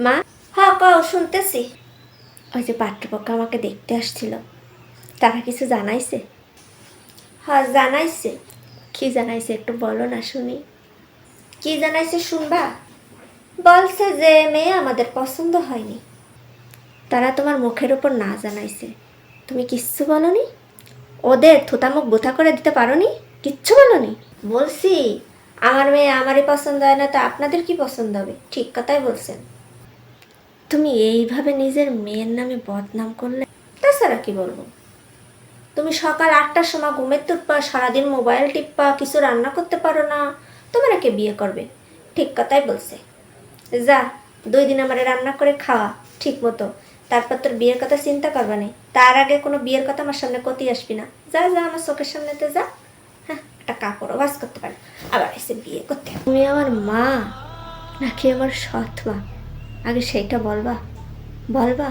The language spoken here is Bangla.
মা? হ্যাঁ কও, শুনতেছি। ওই যে পাত্রপক্ষ আমাকে দেখতে আসছিল। তারা কিছু জানাইছে? হ্যাঁ জানাইছে। কি জানাইছে একটু বলো না শুনি। কি জানাইছে শুনবা? বলছে যে মেয়ে আমাদের পছন্দ হয়নি। তারা তোমার মুখের উপর না জানাইছে। তুমি কিচ্ছু বলনি? ওদের থুতামুখ বোথা করে দিতে পারোনি? কিচ্ছু বলনি? বলছি, আমার মেয়ে আমারই পছন্দ হয় না, তো আপনাদের কি পছন্দ হবে? ঠিক কথাই বলছেন। তুমি এইভাবে নিজের মেয়ের নামে বদনাম করলে? তাছাড়া কি বলব? তুমি সকাল আটটার সময় ঘুমের তুটপা সারাদিন মোবাইল টিপ্পা কিছু রান্না করতে পারো না। তোমার কে বিয়ে করবে? ঠিক কথাই বলছে। যা, দুই দিন আমারে রান্না করে খাওয়া, ঠিক মতো। তারপর তোর বিয়ের কথা চিন্তা করবা নেই তার আগে কোনো বিয়ের কথা আমার সামনে কতি আসবি না। যা যা আমার চোখের সামনেতে যা। হ্যাঁ একটা কাপড়ও বাস করতে পারে। আবার এসে বিয়ে করতে তুমি আমার মা, নাকি আমার সৎ মা? আগে সেইটা বলবা। বলবা?